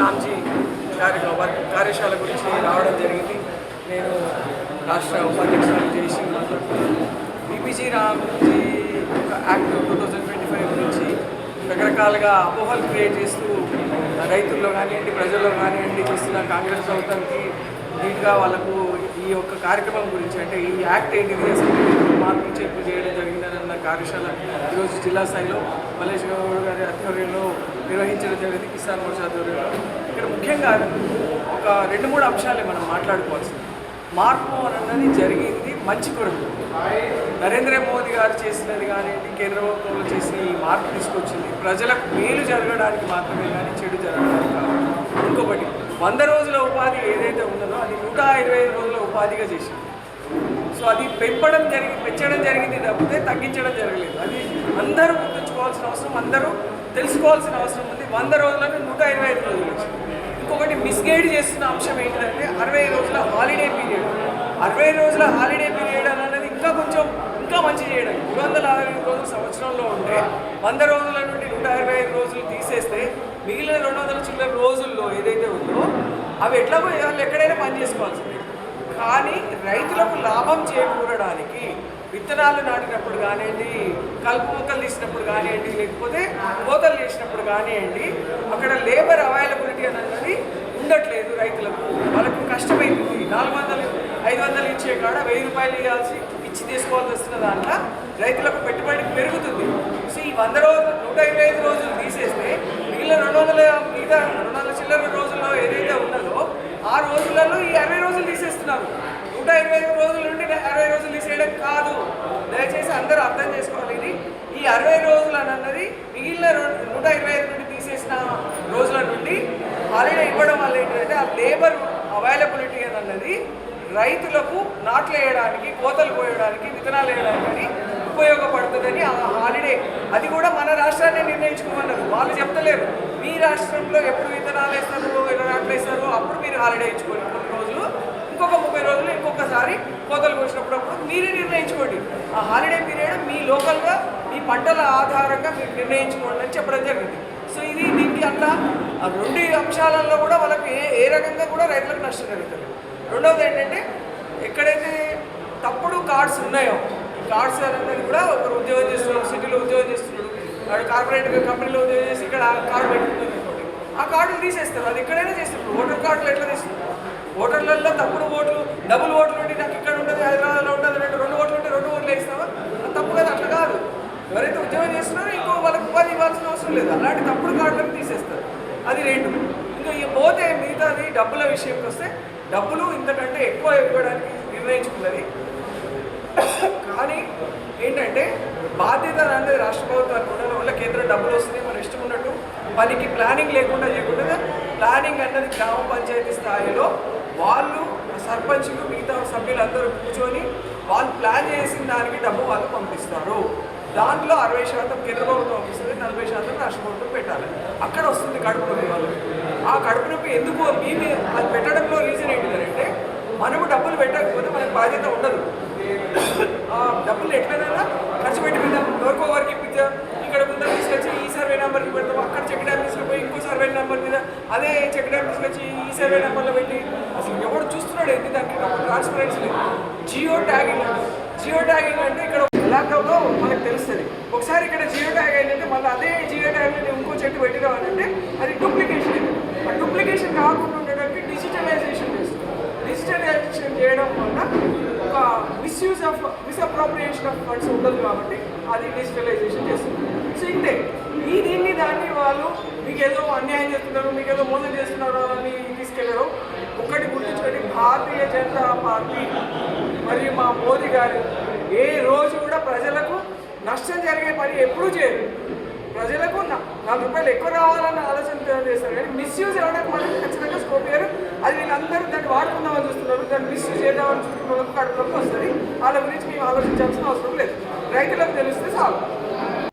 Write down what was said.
కామ్జీ కార్య కార్యశాల గురించి రావడం జరిగింది. నేను రాష్ట్ర ఉపాధ్యక్షులు చేసి BPG Ramji act two thousand twenty five గురించి రకరకాలుగా అపోహలు క్రియేట్ చేస్తూ రైతుల్లో కానివ్వండి ప్రజల్లో కానివ్వండి చేస్తున్న కాంగ్రెస్ ప్రభుత్వానికి నీట్గా వాళ్ళకు ఈ యొక్క కార్యక్రమం గురించి అంటే ఈ యాక్ట్ ఏంటిది మార్పు మార్పులు చేర్పులు చేయడం జరిగిందని అన్న కార్యశాల ఈరోజు జిల్లా స్థాయిలో. మల్లేష్ గారి ఆధ్వర్యంలో నిర్వహించడం జరిగింది కిసాన్ మోర్చా ఆధ్వర్యంలో. ఇక్కడ ముఖ్యంగా ఒక రెండు మూడు అంశాలే మనం మాట్లాడుకోవాల్సింది. మార్పు అన్నది జరిగింది మంచి కొరకు. నరేంద్ర మోదీ గారు చేసినది కానివ్వండి కేంద్ర ప్రభుత్వంలో చేసిన ఈ మార్పు తీసుకొచ్చింది ప్రజలకు మేలు జరగడానికి మాత్రమే కానీ చెడు జరగడానికి కాదు. ఇంకొకటి వంద రోజుల ఉపాధి ఏదైతే ఉన్నదో అది నూట ఇరవై ఐదు రోజుల ఉపాధిగా చేసింది. సో అది పెంపడం జరిగి పెంచడం జరిగింది తప్పితే తగ్గించడం జరగలేదు. అది అందరూ గుర్తుంచుకోవాల్సిన అవసరం అందరూ తెలుసుకోవాల్సిన అవసరం ఉంది. వంద రోజులను నూట ఇరవై ఐదు రోజులు చేసింది. ఇంకొకటి మిస్గైడ్ చేస్తున్న అంశం ఏంటంటే అరవై రోజుల హాలిడే పీరియడ్ అరవై రోజుల హాలిడే పీరియడ్ అనేది ఇంకా కొంచెం ఇంకా మంచి చేయడం. మూడు వందల అరవై ఐదు రోజులు సంవత్సరంలో ఉంటే వంద రోజుల నుండి నూట ఇరవై ఐదు రోజులు తీసేస్తే మిగిలిన రెండు వందల చిల్లర రోజుల్లో ఏదైతే ఉందో అవి ఎట్లా పోయి వాళ్ళు ఎక్కడైనా పని చేసుకోవాల్సిందే. కానీ రైతులకు లాభం చేకూరడానికి విత్తనాలు నాటినప్పుడు కానివ్వండి కలుపు మొక్కలు తీసినప్పుడు కానివ్వండి లేకపోతే కోతలు చేసినప్పుడు కానివ్వండి అక్కడ లేబర్ అవైలబిలిటీ అనేది ఉండట్లేదు రైతులకు. వాళ్ళకు కష్టమైంది. నాలుగు వందలు ఐదు వందలు ఇచ్చే కాడ వెయ్యి రూపాయలు ఇవ్వాల్సి ఇచ్చి తీసుకోవాల్సి వస్తున్న దాంట్లో రైతులకు పెట్టుబడి పెరుగుతుంది. సో ఈ వంద రోజులు నూట ఇరవై ఐదు రోజులు తీసేస్తే మిగిలిన రెండు వందల మిగతా రెండు వందల చిల్లర రోజుల్లో ఏదైతే ఉన్నదో ఆ రోజులలో ఈ అరవై రోజులు తీసేస్తున్నారు. ఇరవై ఐదు రోజుల నుండి అరవై రోజులు తీసేయడం కాదు. దయచేసి అందరూ అర్థం చేసుకోవాలి. ఇది ఈ అరవై రోజులు అని అన్నది మిగిలిన నూట ఇరవై ఐదు నుండి తీసేసిన రోజుల నుండి హాలిడే ఇవ్వడం వల్ల ఏంటంటే ఆ లేబర్ అవైలబిలిటీ అని అన్నది రైతులకు నాట్లు వేయడానికి కోతలు పోయడానికి విత్తనాలు వేయడానికి ఉపయోగపడుతుందని ఆ హాలిడే. అది కూడా మన రాష్ట్రాన్ని నిర్ణయించుకోమన్నారు. వాళ్ళు చెప్తలేరు. మీ రాష్ట్రంలో ఎప్పుడు విత్తనాలు వేస్తారు ఎలా నాట్లు వేస్తారు అప్పుడు మీరు హాలిడే ఇచ్చుకోండి. ఇంకొక ముప్పై రోజులు ఇంకొకసారి కోతలు కోసినప్పుడు అప్పుడు మీరే నిర్ణయించుకోండి. ఆ హాలిడే పీరియడ్ మీ లోకల్గా మీ పంటల ఆధారంగా మీరు నిర్ణయించుకోండి అని చెప్పడం జరిగింది. సో ఇది దీనికి అంత ఆ రెండు అంశాలలో కూడా వాళ్ళకి ఏ ఏ రకంగా కూడా రైతులకు నష్టం జరుగుతుంది. రెండవది ఏంటంటే ఎక్కడైతే తప్పుడు కార్డ్స్ ఉన్నాయో ఈ కార్డ్స్ అనేది కూడా ఒకరు ఉద్యోగం చేస్తున్నాడు సిటీలో ఉద్యోగం చేస్తున్నాడు వాడు కార్పొరేట్ కంపెనీలో ఉద్యోగం చేసి ఇక్కడ కార్డు పెట్టుకుంటుంది ఆ కార్డులు తీసేస్తారు. అది ఎక్కడైనా చేస్తారు. ఓటర్ కార్డులు ఎట్లా తీస్తారు? ఓటర్లలో తప్పుడు ఓట్లు డబుల్ ఓట్లు ఉండి నాకు ఇక్కడ ఉంటుంది హైదరాబాద్లో ఉంటుంది రెండు రెండు ఓట్లు ఉంటే రెండు ఓట్లు వేస్తావా? అది తప్పు కదా అట్లా కాదు. ఎవరైతే ఉద్యోగం చేస్తున్నారో ఇంకో వాళ్ళకి ఉపాధి ఇవ్వాల్సిన అవసరం లేదు. అలాంటి తప్పుడు కార్డులను తీసేస్తారు. అది రెండు. ఇంకా ఇక పోతే మిగతాది డబ్బుల విషయంకి వస్తే డబ్బులు ఇంతకంటే ఎక్కువ ఇవ్వడానికి నిర్ణయించుకున్నది. కానీ ఏంటంటే బాధ్యత అనేది రాష్ట్ర ప్రభుత్వానికి ఉండడం వల్ల కేంద్రం డబ్బులు వస్తుంది పనికి ప్లానింగ్ లేకుండా చేయకుండా ప్లానింగ్ అన్నది గ్రామ పంచాయతీ స్థాయిలో వాళ్ళు సర్పంచ్లు మిగతా సభ్యులందరూ కూర్చొని వాళ్ళు ప్లాన్ చేసిన దానికి డబ్బు వాళ్ళు పంపిస్తారు. దాంట్లో అరవై శాతం కేంద్ర ప్రభుత్వం పంపిస్తుంది నలభై శాతం రాష్ట్ర ప్రభుత్వం పెట్టాలి. అక్కడ వస్తుంది కడుపు నొప్పి వాళ్ళు ఆ కడుపు నొప్పి ఎందుకు? మీ అది పెట్టడంలో రీజన్ ఏంటిదంటే మనము డబ్బులు పెట్టకపోతే మనకు బాధ్యత ఉండదు. ఆ డబ్బులు ఎట్లనైనా ఖర్చు పెట్టిపోతాం ఎవరికో వారికి ఇప్పించాం ఇక్కడ ముందు తీసుకొచ్చి ఈ సర్వే నెంబర్కి పెడతాం అక్కడ చెక్ డ్యామ్ తీసుకుపోయి ఇంకో సర్వే నెంబర్ మీద అదే చెక్ డ్యామ్ తీసుకొచ్చి ఈ సర్వే నెంబర్లో పెట్టి అసలు ఎవడు చూస్తున్నాడు ఏంటి దానికి? ఒక ట్రాన్స్పరెన్సీ లేదు. Geo tagging. జియో ట్యాగింగ్ అంటే ఇక్కడ ల్యాప్టాప్లో మనకు తెలుస్తుంది. ఒకసారి ఇక్కడ జియో ట్యాగ్ అయిందంటే మళ్ళీ అదే జియో ట్యాగ్ ఇంకో చెట్టు పెట్టినాం అంటే అది డూప్లికేషన్ ఆ డూప్లికేషన్ కాకుండా ఉండడానికి డిజిటలైజేషన్ చేస్తుంది. డిజిటలైజేషన్ చేయడం వల్ల ఒక misuse of misappropriation of funds ఉండదు కాబట్టి అది డిజిటలైజేషన్ చేస్తుంది. సో ఈ దీన్ని దాన్ని వాళ్ళు మీకు ఏదో అన్యాయం చేస్తున్నారు మీకు ఏదో మోసం చేస్తున్నారు అని తీసుకెళ్ళారు ఒకటి గుర్తుంచుకోండి భారతీయ జనతా పార్టీ మరియు మా మోదీ గారు ఏ రోజు కూడా ప్రజలకు నష్టం జరిగే పని ఎప్పుడూ చేయరు. ప్రజలకు నాలుగు రూపాయలు ఎక్కువ రావాలన్న ఆలోచన చేస్తారు. కానీ మిస్యూజ్ అవ్వడానికి మాత్రం ఖచ్చితంగా స్కోప్ ఇయ్యరు అది వీళ్ళందరూ దాన్ని వాడుకుందామని చూస్తున్నారు. దాన్ని మిస్యూజ్ చేద్దామని చూస్తున్నారు కడుపులోకి వస్తుంది. వాళ్ళ గురించి మేము ఆలోచించాల్సిన అవసరం లేదు. రైతులకు తెలిస్తే చాలు.